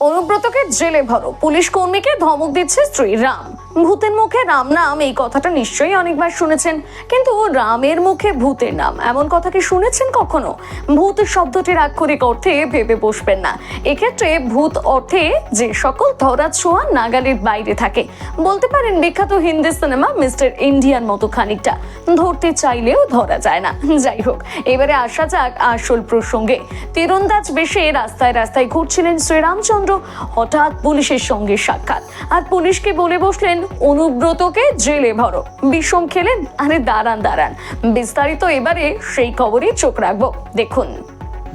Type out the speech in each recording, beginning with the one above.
অনুব্রতকে জেলে ভরো। পুলিশ কর্মীকে ধমক দিচ্ছে স্ত্রী রাম। ভূতের মুখে রাম নাম, এই কথাটা নিশ্চয়ই অনেকবার শুনেছেন। কিন্তু রামের মুখে ভূতের নাম, এমন কথা কি শুনেছেন কখনো? ভূত শব্দটির আক্ষরিক অর্থে ভেবে বসবেন না। এক্ষেত্রে ভূত অর্থে যে সকল ধরা ছোঁয়া নাগালের বাইরে থাকে। বলতে পারেন বিখ্যাত হিন্দি সিনেমা মিস্টার ইন্ডিয়ান মতো খানিকটা। ধরতে চাইলেও ধরা যায় না। যাই হোক, এবারে আসা যাক আসল প্রসঙ্গে। তীরন্দাজ বেশে রাস্তায় রাস্তায় ঘুরছিলেন শ্রীরামচন্দ্র হঠাৎ পুলিশের সঙ্গে সাক্ষাৎ। আর পুলিশকে বলে বসলেন, অনুব্রতকে জেলে ভরো বিষম খেলেন আরে দাঁড়ান দাঁড়ান। বিস্তারিত এবারে সেই খবরই চোখ রাখব। দেখুন।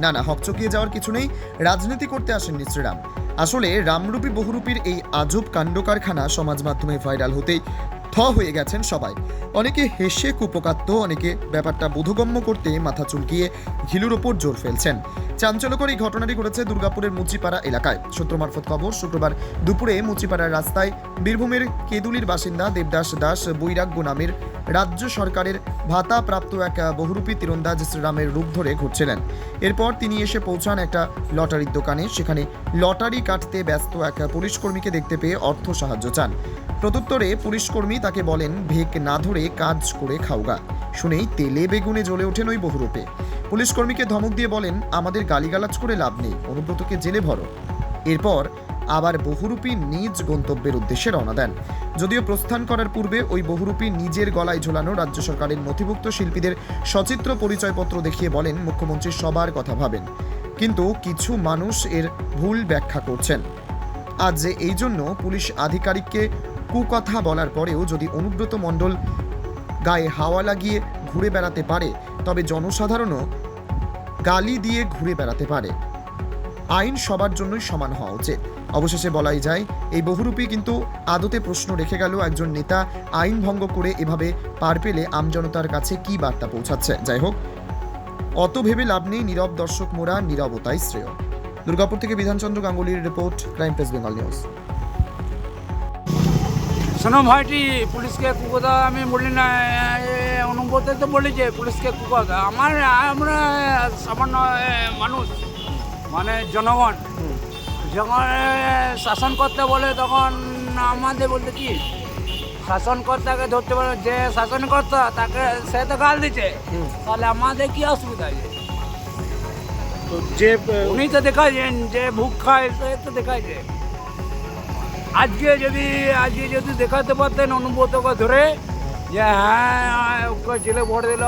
না না, হকচকিয়ে যাওয়ার কিছু নেই। রাজনীতি করতে আসেননি শ্রীরাম। আসলে রামরূপী বহুরূপীর এই আজব কাণ্ড কারখানা সমাজ মাধ্যমে ভাইরাল হতেই থ হয়ে গেছেন সবাই। অনেকে হেসে কুপকাত্ত অনেকে ব্যাপারটা বোধগম্য করতে মাথা চুলকিয়ে ঘিলুর ওপর জোর ফেলছেন। চাঞ্চল্যকর এই ঘটনাটি ঘটেছে দুর্গাপুরের মুচিপাড়া এলাকায়। সূত্র মারফত খবর, শুক্রবার দুপুরে মুচিপাড়ার রাস্তায় বীরভূমের কেদুলির বাসিন্দা দেবদাস দাস বৈরাগ্য নামের রাজ্য সরকারের ভাতা প্রাপ্ত এক বহুরূপী তীরন্দাজ শ্রীরামের রূপ ধরে ঘুরছিলেন। এরপর তিনি এসে পৌঁছান একটা লটারির দোকানে। সেখানে লটারি কাটতে ব্যস্ত এক পুলিশকর্মীকে দেখতে পেয়ে অর্থ সাহায্য চান। প্রত্যুত্তরে পুলিশকর্মী তাকে বলেন, ভেক না ধরে কাজ করে খাওগা। শুনেই তেলে বেগুনে জ্বলে ওঠেন ওই বহুরূপে। পুলিশকর্মীকে ধমক দিয়ে বলেন, আমাদের গালিগালাজ করে লাভ নেই, অনুব্রতকে জেলে ভরো। এরপর আবার বহুরূপী নিজ গন্তব্যের উদ্দেশ্যে রওনা দেন। যদিও প্রস্থান করার পূর্বে ওই বহুরূপী নিজের গলায় ঝোলানো রাজ্য সরকারের নথিভুক্ত শিল্পীদের সচিত্র পরিচয়পত্র দেখিয়ে বলেন, মুখ্যমন্ত্রী সবার কথা ভাবেন। কিন্তু কিছু মানুষ এর ভুল ব্যাখ্যা করছেন। আজ যে এই জন্য পুলিশ আধিকারিককে কুকথা বলার পরেও যদি অনুব্রত মণ্ডল গায়ে হাওয়া লাগিয়ে ঘুরে বেড়াতে পারে তবে জনসাধারণও গালি দিয়ে ঘুরে বেড়াতে পারে। আইন সবার জন্যই সমান হওয়া উচিত। অবশেষে বলাই যায়, এই বহুরূপী কিন্তু আদতে প্রশ্ন রেখে গেল একজন নেতা আইন ভঙ্গ করে এভাবে পার পেলে আমজনতার কাছে কি বার্তা পৌঁছাচ্ছে? যাই হোক, অত ভেবে লাভ নেই, নীরব দর্শক মোরা নীরবতাই শ্রেয়। দুর্গাপুর থেকে Bidhanchandra গাঙ্গুলির report, crime press, Bengal news. শোনো ভাইটি পুলিশকে কুকথা আমি বলি না অনুব্রত তো বলেছে পুলিশকে কুকথা আমার আমরা সামান্য মানুষ মানে জনগণ। যখন শাসন করতে বলে তখন আমাদের বলতে কি? শাসনকর্তাকে ধরতে পারে যে শাসনকর্তা তাকে সে তো গাল দিচ্ছে। তাহলে আমাদের কি অসুবিধা আছে? তো যে উনি তো দেখাইছেন যে ভুক খায় সে তো দেখাইছে। আজকে যদি আজকে যদি দেখাতে পারতেন অনুব্রতকে ধরে, যে হ্যাঁ ওকে জেলে ভরে দিল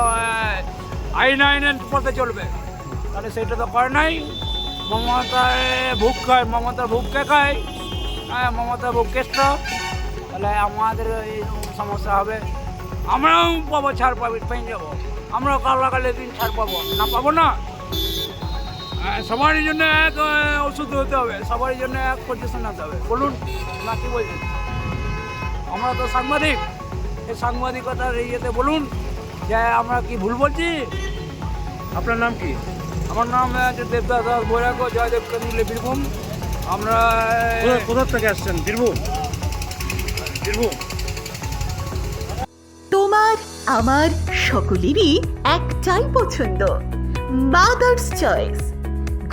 আইন আইনের পথে চলবে। তাহলে সেটা তো করে নাই। মমতায় ভুক খায়, মমতা ভুককে খায় হ্যাঁ মমতা ভুক কেষ্ট। তাহলে আমাদের এই সমস্যা হবে। আমরাও পাবো, ছাড় পাবি, পেয়ে যাব। আমরাও কালো কালে দিন ছাড় পাবো। না পাবো না? সবারই জন্য এক ওষুধ হতে হবে সবারই জন্য এক পজিশন হতে হবে। বলুন না কি বলছেন? আমরা তো সাংবাদিক এই সাংবাদিকতার ইয়েতে বলুন যে আমরা কি ভুল বলছি? আপনার নাম কি? আমার নাম আছে দেবদাস দাস বৈরাগ্য জয়দেব কেন্দ্রী বীরভূম। আমরা কোথা থেকে আসছেন? বীরভূম? বীরভূম। তোমার আমার সকলেরই একটাই পছন্দ মাদার্স চয়েস